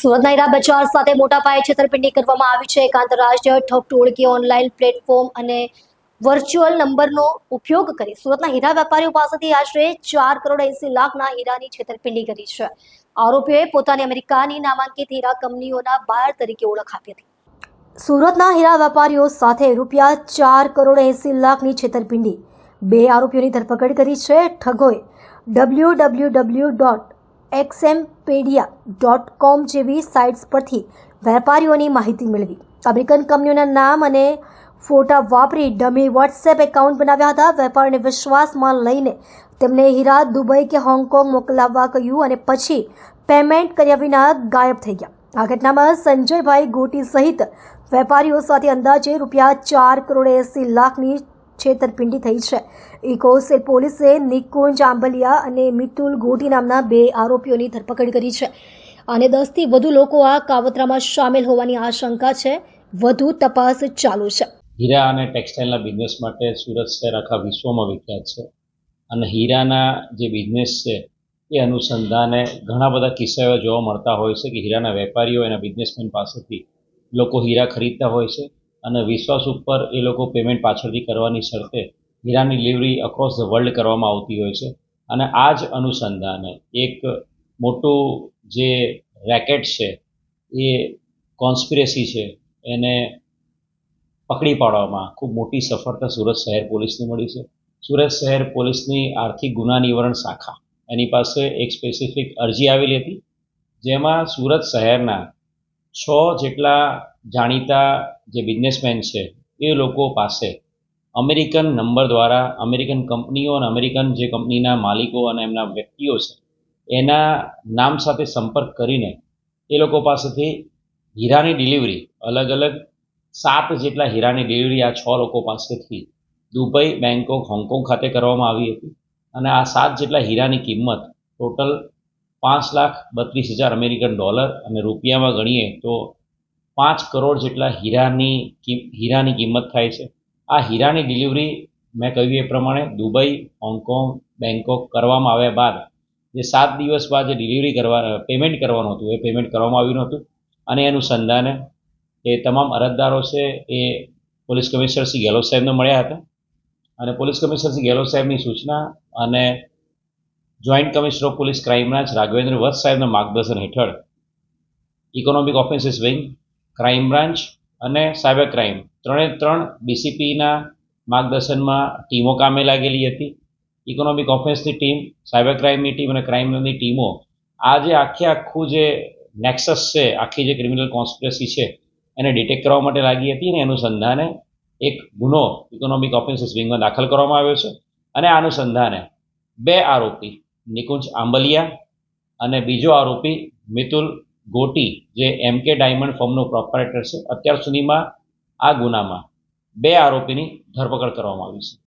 સુરતના હીરા બજાર સાથે મોટા પાયે છેતરપિંડી કરવામાં આવી છે. એક આંતરરાષ્ટ્રીય ઠપ ટોળકી ઓનલાઈન પ્લેટફોર્મ અને વર્ચ્યુઅલ નંબરનો ઉપયોગ કરી સુરતના હીરા વેપારીઓ પાસેથી આશરે ચાર કરોડ એંસી લાખના હીરાની છેતરપિંડી કરી છે. આરોપીઓએ પોતાની અમેરિકાની નામાંકિત હીરા કંપનીઓના બાર તરીકે ઓળખ આપી હતી. સુરતના હીરા વેપારીઓ સાથે રૂપિયા ચાર કરોડ એંસી લાખની છેતરપિંડી. બે આરોપીઓની ધરપકડ કરી છે. ઠગોએ W W W dot xmpedia dot com જેવી સાઇટ્સ પરથી વેપારીઓની માહિતી મેળવી. અમેરિકન કંપનીઓના નામ અને ફોટા વાપરી ડમી વોટ્સએપ એકાઉન્ટ બનાવ્યા હતા. વેપારીને વિશ્વાસમાં લઈને તેમને હીરા દુબઈ કે હોંગકોંગ મોકલાવવા કહ્યું અને પછી પેમેન્ટ કર્યા વિના ગાયબ થઈ ગયા. આ ઘટનામાં સંજયભાઈ ગોટી સહિત વેપારીઓ સાથે અંદાજે રૂપિયા ચાર કરોડ એંસી લાખની છેતરપિંડી થઈ છે. ઇકોસેલ પોલીસે નિકુંજ આંબલિયા અને મિતુલ ગોટી નામના બે આરોપીઓની ધરપકડ કરી છે. અને દસથી વધુ લોકો આ કાવતરામાં સામેલ હોવાની આશંકા છે. વધુ તપાસ ચાલુ છે. હીરા અને ટેક્સટાઇલના બિઝનેસ માટે સુરત શહેર આખા વિશ્વમાં વિખ્યાત છે. અને હીરાના જે બિઝનેસ છે, એ અનુસંધાને ઘણા બધા કિસ્સા એવા જોવા મળતા હોય છે કે હીરાના વેપારીઓ એના બિઝનેસમેન પાસેથી લોકો હીરા ખરીદતા હોય છે. અને વિશ્વાસ ઉપર એ લોકો પેમેન્ટ પાછળથી કરવાની શરતે હીરાની ડિલિવરી અક્રોસ ધ વર્લ્ડ કરવામાં આવતી હોય છે. અને આ જ અનુસંધાને એક મોટું જે રેકેટ છે, એ કોન્સ્પિરેસી છે, એને પકડી પાડવામાં ખૂબ મોટી સફળતા સુરત શહેર પોલીસને મળી છે. સુરત શહેર પોલીસની આર્થિક ગુના નિવારણ શાખા, એની પાસે એક સ્પેસિફિક અરજી આવેલી હતી, જેમાં સુરત શહેરના છ જેટલા જાણીતા જે બિઝનેસમેન છે, એ લોકો પાસે અમેરિકન નંબર દ્વારા અમેરિકન કંપનીઓ અને અમેરિકન જે કંપનીના માલિકો અને એમના વ્યક્તિઓ છે, એના નામ સાથે સંપર્ક કરીને એ લોકો પાસેથી હીરાની ડિલિવરી અલગ અલગ સાત જેટલા હીરાની ડિલિવરી આ છ લોકો પાસેથી દુબઈ બેંકોક હોંગકોંગ ખાતે કરવામાં આવી હતી. અને આ સાત જેટલા હીરાની કિંમત ટોટલ પાંચ લાખ બત્રીસ હજાર અમેરિકન ડોલર અને રૂપિયામાં ગણીએ તો પાંચ કરોડ જેટલા હીરાની હીરાની કિંમત થાય છે. આ હીરાની ડિલિવરી મેં કહ્યું એ પ્રમાણે દુબઈ, હોંગકોંગ બેંકોક કરવામાં આવ્યા બાદ જે સાત દિવસ બાદ જે ડિલિવરી કરવા પેમેન્ટ કરવાનું હતું, એ પેમેન્ટ કરવામાં આવ્યું નહોતું. અને એનું અનુસંધાને એ તમામ અરજદારો છે એ પોલીસ કમિશનર શ્રી ગેહલોત સાહેબને મળ્યા હતા. અને પોલીસ કમિશનર શ્રી ગેહલોત સાહેબની સૂચના અને joint commissioner of police crime branch Raghavendra Vats સાહેબના માર્ગદર્શન હેઠળ economic offences wing crime branch અને સાયબર ક્રાઇમ ત્રણે ત્રણ ડીસીપીના માર્ગદર્શનમાં ટીમો કામે લાગેલી હતી. ઇકોનોમિક ઓફેન્સની ટીમ સાયબર ક્રાઇમની ટીમ અને ક્રાઇમની ટીમો આ જે આખે આખું જે નેક્સસ છે, આખી જે ક્રિમિનલ કોન્સ્પિરસી છે, એને ડિટેક્ટ કરવા માટે લાગી હતી અને અનુસંધાને એક ગુનો ઇકોનોમિક ઓફેન્સીસ વિંગમાં દાખલ કરવામાં આવ્યો છે. અને આ અનુસંધાને બે આરોપી નિકુંજ આંબલિયા અને બીજો આરોપી મિતુલ ગોટી જે એમ કે ડાયમંડ ફોર્મનો પ્રોપરેટર છે, અત્યાર સુધીમાં આ ગુનામાં બે આરોપીની ધરપકડ કરવામાં આવી છે.